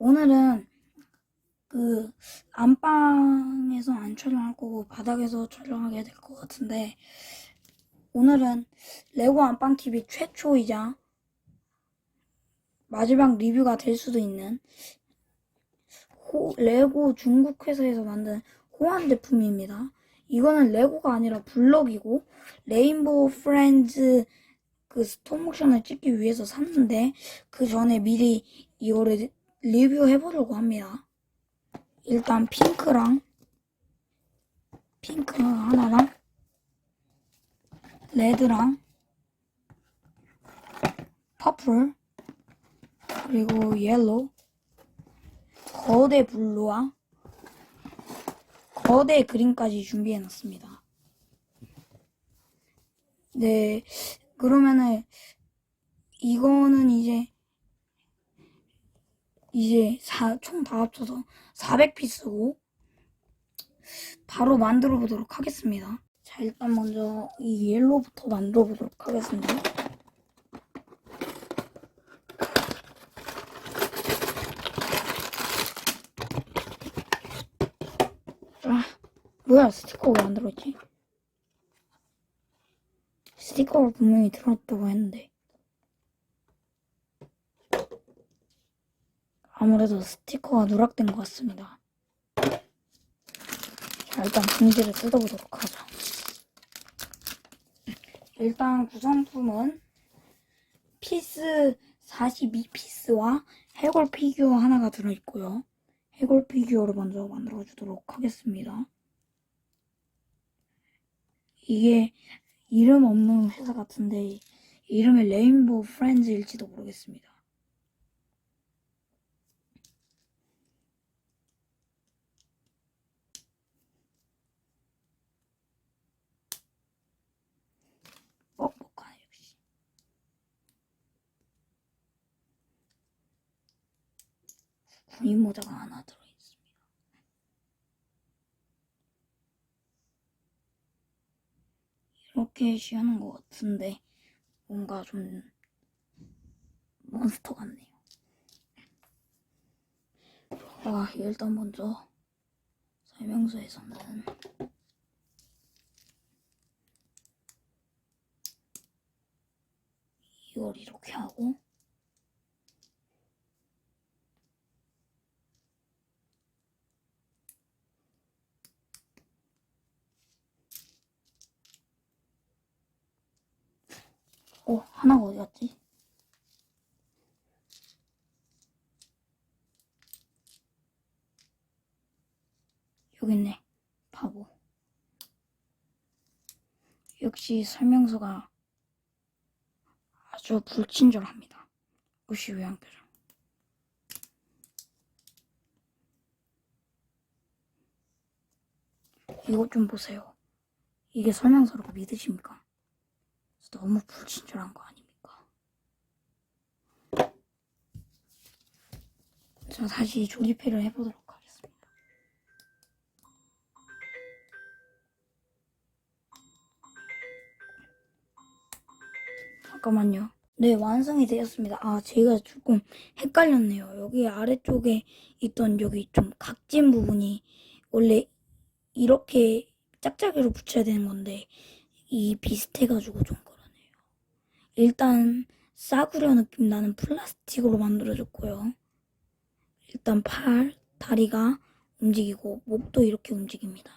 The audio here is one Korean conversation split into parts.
오늘은 그 안방에서 안 촬영할 거고 바닥에서 촬영하게 될 것 같은데 오늘은 레고 안방 TV 최초이자 마지막 리뷰가 될 수도 있는 호- 레고 중국 회사에서 만든 호환 제품입니다. 이거는 레고가 아니라 블럭이고 레인보우 프렌즈 그 스톱모션을 찍기 위해서 샀는데 그 전에 미리 이거를 리뷰해 보려고 합니다. 일단 핑크랑 핑크 하나랑 레드랑 퍼플 그리고 옐로우 거대 블루와 거대 그린까지 준비해 놨습니다. 네, 그러면은 이거는 이제 이제 총 다 합쳐서 400피스고 바로 만들어 보도록 하겠습니다. 자, 일단 먼저 이 옐로부터 만들어 보도록 하겠습니다. 아, 뭐야, 스티커 왜안 들어있지? 스티커가 분명히 들어있다고 했는데. 아무래도 스티커가 누락된 것 같습니다. 자, 일단 봉지를 뜯어보도록 하죠. 일단 구성품은 피스 42피스와 해골 피규어 하나가 들어있고요. 해골 피규어를 먼저 만들어주도록 하겠습니다. 이게 이름 없는 회사 같은데 이름이 레인보우 프렌즈일지도 모르겠습니다. 뻑뻑하네 역시. 군인 모자가 하나 들어있습니다. 이렇게 시하는 것 같은데 뭔가 좀 몬스터 같네요. 와 일단 먼저 설명서에서는 이걸 이렇게 하고 어 하나가 어디 갔지? 여기 있네 바보 역시 설명서가 아주 불친절합니다. 옷이 왜 안 껴져? 이것 좀 보세요. 이게 설명서라고 믿으십니까? 너무 불친절한 거 아닙니까? 자, 다시 조립회를 해보도록 하겠습니다. 잠깐만요. 네, 완성이 되었습니다. 아, 제가 조금 헷갈렸네요. 여기 아래쪽에 있던 여기 좀 각진 부분이 원래 이렇게 짝짝이로 붙여야 되는 건데 이 비슷해가지고 좀. 일단 싸구려 느낌 나는 플라스틱으로 만들어줬고요. 일단 팔, 다리가 움직이고 목도 이렇게 움직입니다.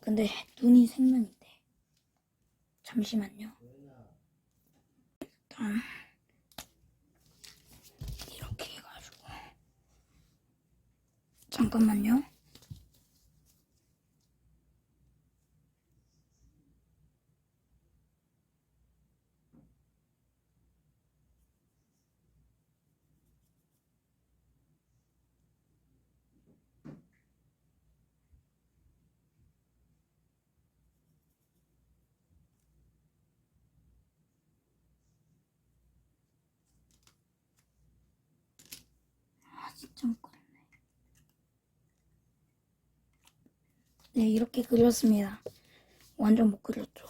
근데 눈이 생명인데 잠시만요. 일단 이렇게 해가지고 잠깐만요. 아 진짜 못 그렸네. 네 이렇게 그렸습니다. 완전 못 그렸죠.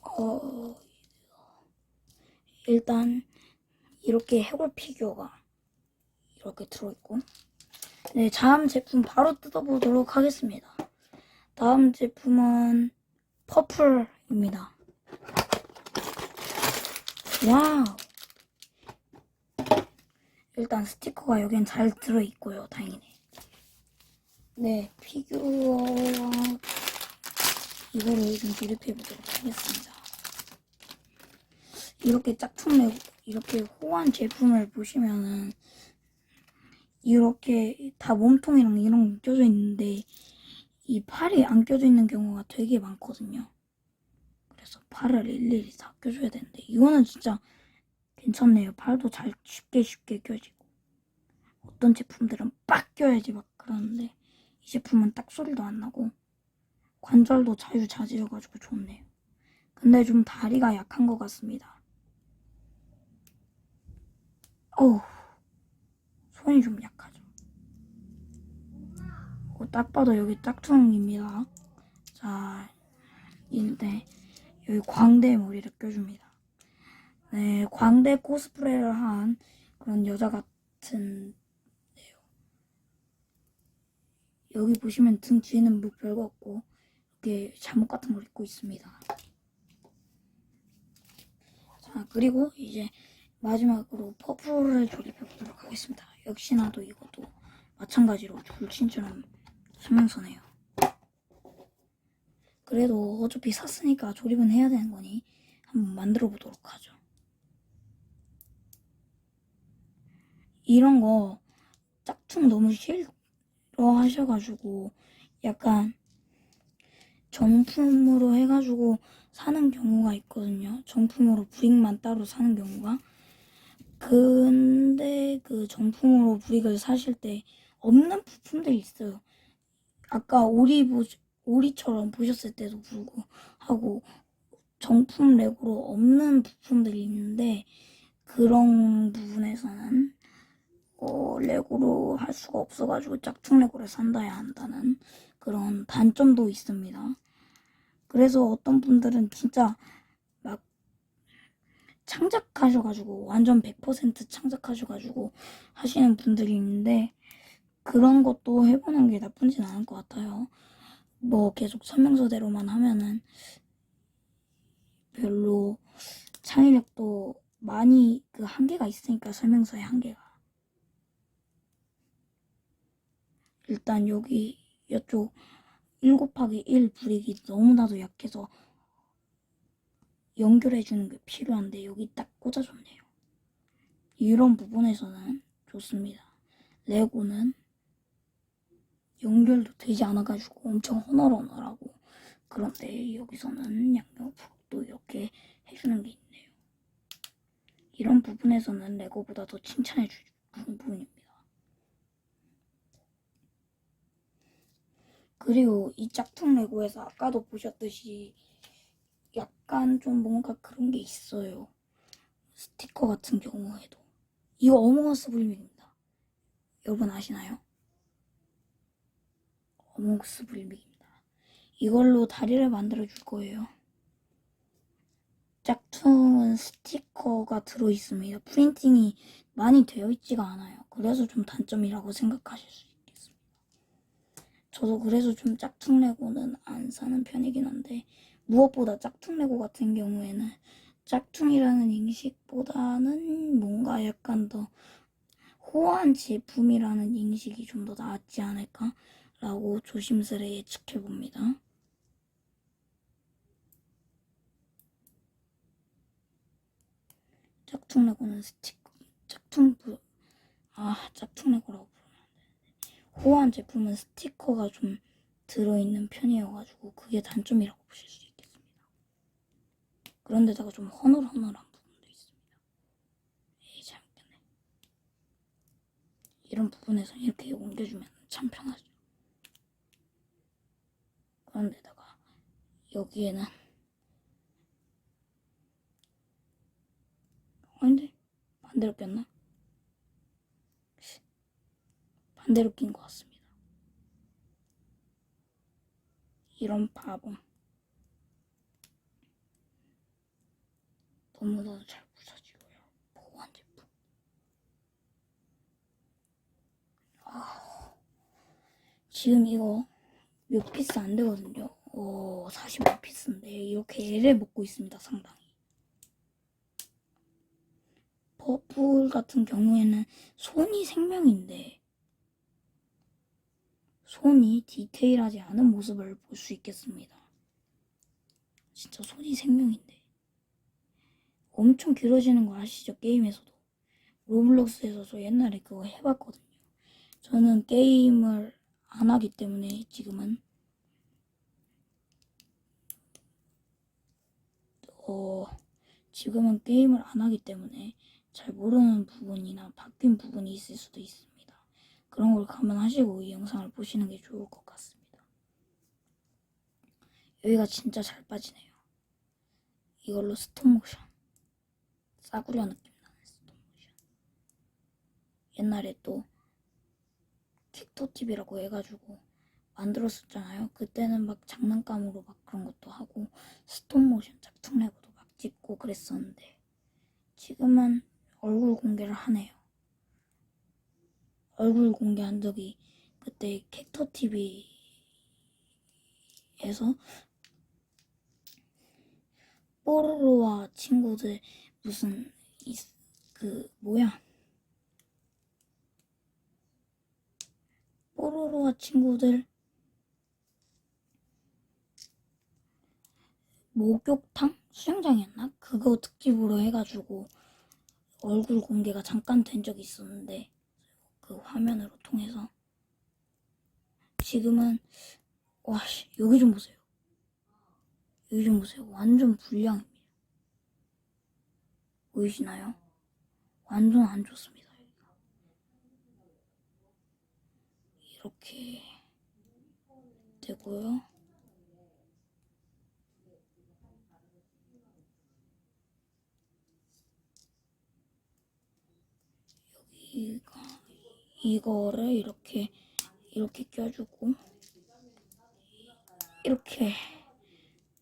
어 일단 이렇게 해골 피규어가 이렇게 들어있고 네 다음 제품 바로 뜯어보도록 하겠습니다 다음 제품은 퍼플입니다 와우 일단 스티커가 여긴 잘 들어있고요. 다행이네. 네 피규어와 이거를 좀 조립해보도록 하겠습니다. 이렇게 짝퉁 내고 이렇게 호환 제품을 보시면은 이렇게 다 몸통이랑 이런 게 껴져 있는데 이 팔이 안 껴져 있는 경우가 되게 많거든요. 그래서 팔을 일일이 다 껴줘야 되는데 이거는 진짜 괜찮네요. 팔도 잘 쉽게 쉽게 껴지고 어떤 제품들은 빡 껴야지 막 그러는데 이 제품은 딱 소리도 안 나고 관절도 자유자재여가지고 좋네요. 근데 좀 다리가 약한 것 같습니다. 어우, 손이 좀 약하죠. 어, 딱 봐도 여기 짝퉁입니다. 자, 이때 여기 광대 머리를 껴줍니다. 네, 광대 코스프레를 한 그런 여자 같은데요. 여기 보시면 등 뒤에는 뭐 별거 없고 이렇게 잠옷 같은 걸 입고 있습니다. 자, 그리고 이제 마지막으로 퍼플을 조립해 보도록 하겠습니다. 역시나 도 이것도 마찬가지로 줄친처럼 설명서네요. 그래도 어차피 샀으니까 조립은 해야 되는 거니 한번 만들어 보도록 하죠. 이런 거 짝퉁 너무 싫어 하셔가지고 약간 정품으로 해가지고 사는 경우가 있거든요. 정품으로 브릭만 따로 사는 경우가. 근데 그 정품으로 브릭을 사실 때 없는 부품들이 있어요. 아까 오리 보 오리처럼 보셨을 때도 불구하고 정품 레고로 없는 부품들이 있는데 그런 부분에서는 어, 레고로 할 수가 없어가지고 짝퉁 레고를 산다야 한다는 그런 단점도 있습니다. 그래서 어떤 분들은 진짜 막 창작하셔가지고 완전 100% 창작하셔가지고 하시는 분들이 있는데 그런 것도 해보는 게 나쁘진 않을 것 같아요. 뭐 계속 설명서대로만 하면은 별로 창의력도 많이 그 한계가 있으니까 설명서의 한계가 일단 여기 이쪽 1 곱하기 1 브릭이 너무나도 약해서 연결해주는 게 필요한데 여기 딱 꽂아줬네요. 이런 부분에서는 좋습니다. 레고는 연결도 되지 않아가지고 엄청 허널허널하고 그런데 여기서는 양옆으로도 이렇게 해주는 게 있네요. 이런 부분에서는 레고보다 더 칭찬해 주는 부분입니다. 그리고 이 짝퉁 레고에서 아까도 보셨듯이 약간 좀 뭔가 그런 게 있어요. 스티커 같은 경우에도. 이거 어몽어스 불믹입니다. 여러분 아시나요? 어몽어스 불믹입니다. 이걸로 다리를 만들어 줄 거예요. 짝퉁은 스티커가 들어 있습니다. 프린팅이 많이 되어 있지가 않아요. 그래서 좀 단점이라고 생각하실 수 있겠습니다. 저도 그래서 좀 짝퉁 레고는 안 사는 편이긴 한데 무엇보다 짝퉁 레고 같은 경우에는 짝퉁이라는 인식보다는 뭔가 약간 더 호환 제품이라는 인식이 좀더 낫지 않을까라고 조심스레 예측해 봅니다. 짝퉁 레고는 스티커, 짝퉁 부, 아 짝퉁 레고라고 호환 제품은 스티커가 좀 들어있는 편이어가지고 그게 단점이라고 보실 수 있겠습니다. 그런데다가 좀 허널허널한 부분도 있습니다. 에이 잘못됐네. 이런 부분에서 이렇게 옮겨주면 참 편하죠. 그런데다가 여기에는 아닌데 반대로 꼈나? 반대로 낀 것 같습니다. 이런 바보. 너무나도 잘 부서지고요. 보완 제품. 지금 이거 몇 피스 안 되거든요. 오, 45피스인데 이렇게 애를 먹고 있습니다, 상당히. 버플 같은 경우에는 손이 생명인데 손이 디테일하지 않은 모습을 볼 수 있겠습니다. 진짜 손이 생명인데 엄청 길어지는 거 아시죠? 게임에서도 로블록스에서도 옛날에 그거 해봤거든요. 저는 게임을 안 하기 때문에 지금은 어 지금은 게임을 안 하기 때문에 잘 모르는 부분이나 바뀐 부분이 있을 수도 있습니다. 그런 걸 감안하시고 이 영상을 보시는 게 좋을 것 같습니다. 여기가 진짜 잘 빠지네요. 이걸로 스톱모션 싸구려 느낌 나는 스톱모션 옛날에 또 킥토TV라고 해가지고 만들었었잖아요. 그때는 막 장난감으로 막 그런 것도 하고 스톱모션 짝퉁 레고도 막 찍고 그랬었는데 지금은 얼굴 공개를 하네요. 얼굴 공개한 적이 그때 캡터 TV에서 뽀로로와 친구들 무슨 이- 그 뭐야? 뽀로로와 친구들 목욕탕? 수영장이었나? 그거 특집으로 해가지고 얼굴 공개가 잠깐 된 적이 있었는데 그 화면으로 통해서. 지금은 와씨 여기 좀 보세요. 여기 좀 보세요. 완전 불량입니다. 보이시나요? 완전 안 좋습니다. 이렇게 되고요. 여기가 이거를 이렇게 이렇게 껴주고 이렇게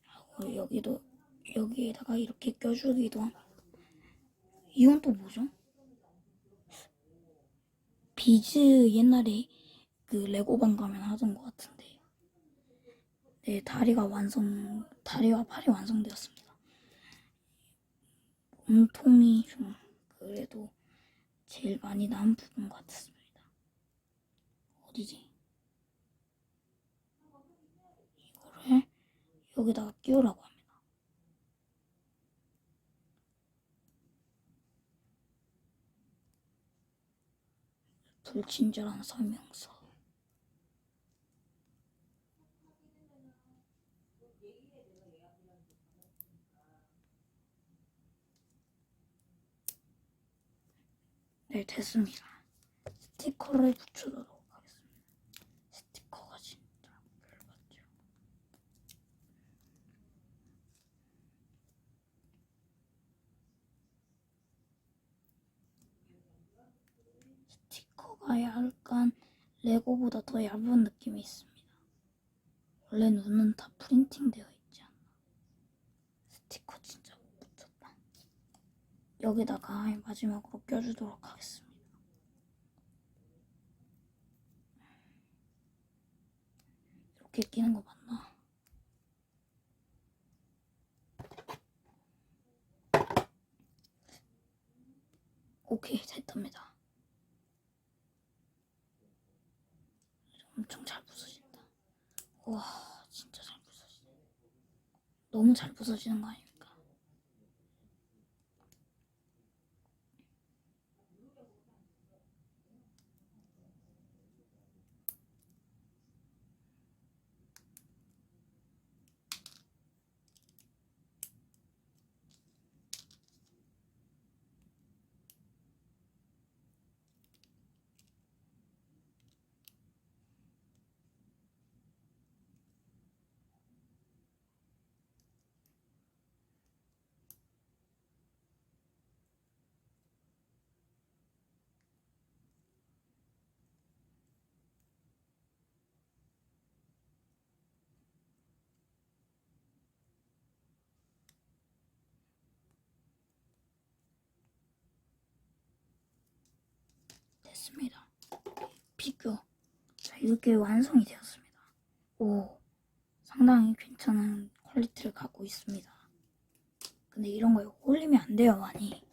하고 여기도 여기에다가 이렇게 껴주기도 이건 또 뭐죠? 비즈 옛날에 그 레고방 가면 하던 것 같은데 네 다리가 완성 다리와 팔이 완성되었습니다. 몸통이 좀 그래도 제일 많이 남은 부분 같습니다. 어디지? 이거를 여기다가 끼우라고 합니다. 불친절한 설명서. 네, 됐습니다. 스티커를 붙여도록 하겠습니다. 스티커가 진짜 별로같죠. 스티커가 약간 레고보다 더 얇은 느낌이 있습니다. 원래 눈은 다 프린팅 되어 있지 않나. 스티커 진짜 못 붙였다. 여기다가 마지막으로 껴주도록 하겠습니다. 이렇게 끼는 거 맞나? 오케이 됐답니다. 엄청 잘 부서진다. 와 진짜 잘 부서지네. 너무 잘 부서지는 거 아닙니까? 됐습니다. 비교. 자, 이렇게 완성이 되었습니다. 오, 상당히 괜찮은 퀄리티를 갖고 있습니다. 근데 이런 거에 올리면 안 돼요, 많이.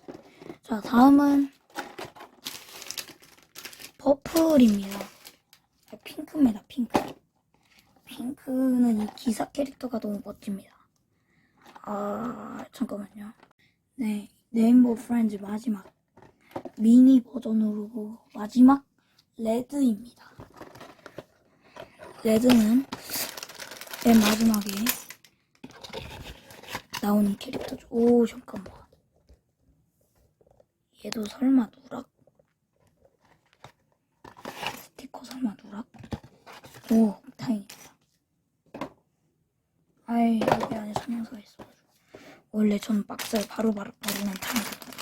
자, 다음은 퍼플입니다. 아, 핑크입니다, 핑크. 핑크는 이 기사 캐릭터가 너무 멋집니다. 아, 잠깐만요. 네, 네임버 프렌즈 마지막 미니 버전으로 마지막 레드입니다. 레드는 맨 마지막에 나오는 캐릭터죠. 오, 잠깐만. 얘도 설마 누락? 스티커 설마 누락? 오, 다행이다. 아이, 여기 안에 설명서가 있어가지고. 원래 전 박스에 바로바로 버리는 타입이거든요.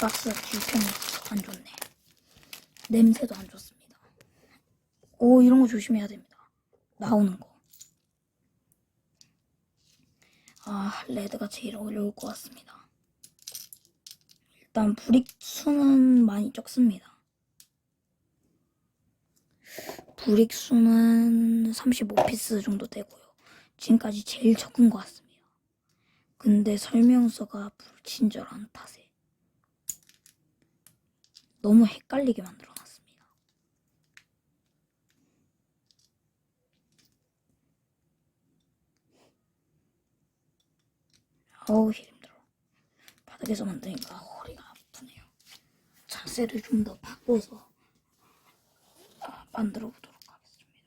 박스가 뒤편이 안 좋네. 냄새도 안 좋습니다. 오, 이런 거 조심해야 됩니다. 나오는 거. 아, 레드가 제일 어려울 것 같습니다. 일단 브릭 수는 많이 적습니다. 브릭 수는 35피스 정도 되고요. 지금까지 제일 적은 것 같습니다. 근데 설명서가 불친절한 탓에 너무 헷갈리게 만들어 놨습니다. 어우 힘들어. 바닥에서 만드니까 허리가 아프네요. 자세를 좀 더 바꿔서 아, 만들어 보도록 하겠습니다.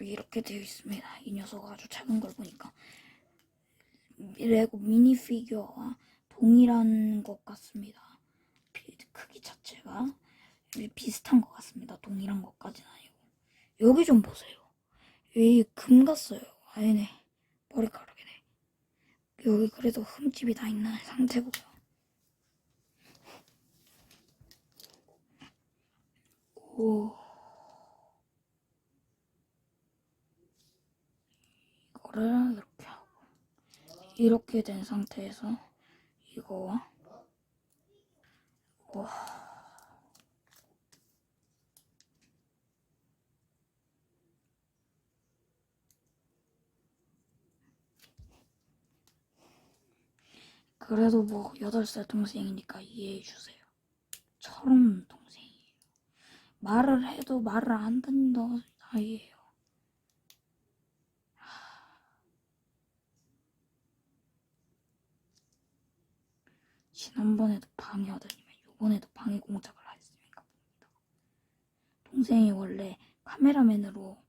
이렇게 되어 있습니다. 이 녀석 아주 작은 걸 보니까 레고 미니 피규어와 동일한 것 같습니다. 비- 크기 자체가 비슷한 것 같습니다. 동일한 것까지는 아니고 여기 좀 보세요. 여기 금 같어요. 아니네 머리카락이네. 여기 그래도 흠집이 다 있는 상태고요. 오. 이거를 이렇게 된 상태에서 이거와 와. 그래도 뭐 8살 동생이니까 이해해 주세요. 철없는 동생이에요. 말을 해도 말을 안 듣는 아이예요. 지난번에도 방해하더니만 이번에도 방해 공작을 했으니까 봅니다. 동생이 원래 카메라맨으로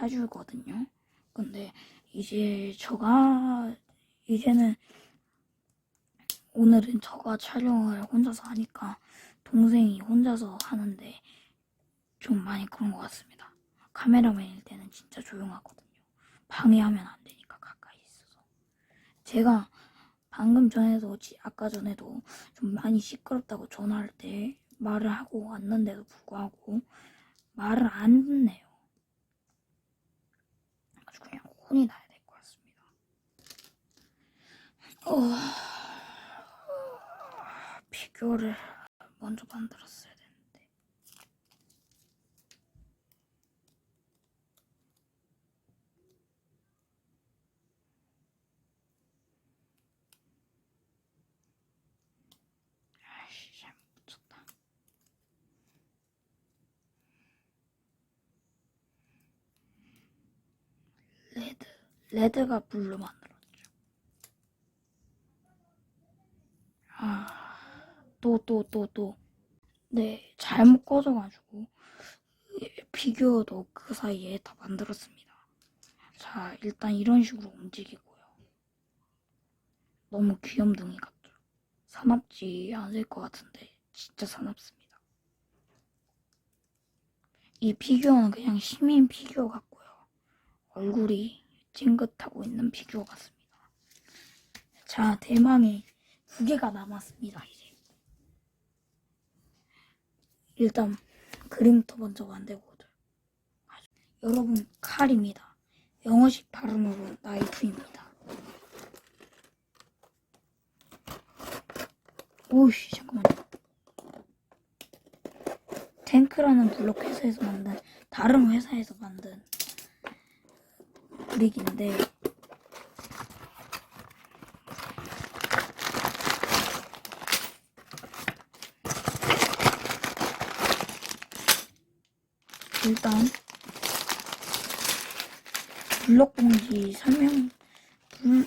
해주거든요. 근데 이제 저가 이제는 오늘은 저가 촬영을 혼자서 하니까 동생이 혼자서 하는데 좀 많이 그런 것 같습니다. 카메라맨일 때는 진짜 조용하거든요. 방해하면 안 되니까 가까이 있어서. 제가 방금 전에도 지- 아까 전에도 좀 많이 시끄럽다고 전화할 때 말을 하고 왔는데도 불구하고 말을 안 듣네요. 아주 그냥 혼이 나야 될 것 같습니다. 어, 피규어를 먼저 만들었어야 되는데. 아이씨, 잘못 붙였다. 레드, 레드가 블루 만들었죠. 아, 또, 또, 또, 또. 네, 잘못 꺼져가지고, 예, 피규어도 그 사이에 다 만들었습니다. 자, 일단 이런 식으로 움직이고요. 너무 귀염둥이 같죠? 사납지 않을 것 같은데, 진짜 사납습니다. 이 피규어는 그냥 시민 피규어 같고요. 얼굴이 찡긋하고 있는 피규어 같습니다. 자, 대망의 두 개가 남았습니다, 이제. 일단, 그림부터 먼저 만들고 오도록 하죠. 여러분, 칼입니다. 영어식 발음으로 나이프입니다. 오우씨 잠깐만요. 탱크라는 블록 회사에서 만든 다른 회사에서 만든 브릭인데 일단 블록 봉지 설명 불,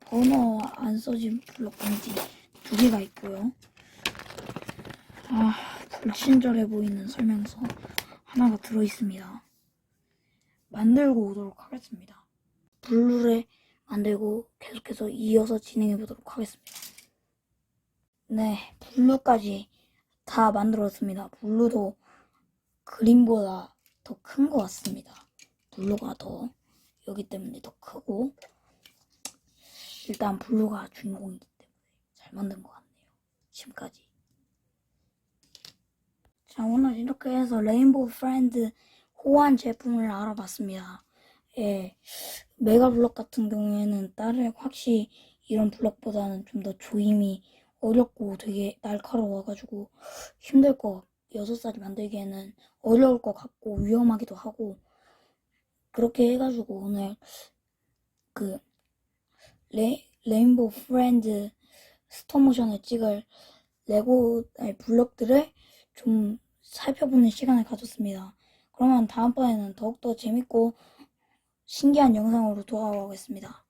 번호 안 써진 블록 봉지 두 개가 있고요. 아, 불친절해 보이는 설명서 하나가 들어 있습니다. 만들고 오도록 하겠습니다. 블루를 만들고 계속해서 이어서 진행해 보도록 하겠습니다. 네, 블루까지 다 만들었습니다. 블루도 그림보다 더 큰 것 같습니다. 블루가 더 여기 때문에 더 크고 일단 블루가 주인공이기 때문에 잘 만든 것 같네요. 지금까지. 자 오늘 이렇게 해서 레인보우 프렌드 호환 제품을 알아봤습니다. 예, 메가 블럭 같은 경우에는 다른 확실히 이런 블럭보다는 좀 더 조임이 어렵고 되게 날카로워가지고 힘들 것 같- 여섯 살이 만들기에는 어려울 것 같고 위험하기도 하고 그렇게 해가지고 오늘 그 레, 레인보우 프렌드 스톱모션을 찍을 레고 아니, 블럭들을 좀 살펴보는 시간을 가졌습니다. 그러면 다음번에는 더욱더 재밌고 신기한 영상으로 돌아오겠습니다.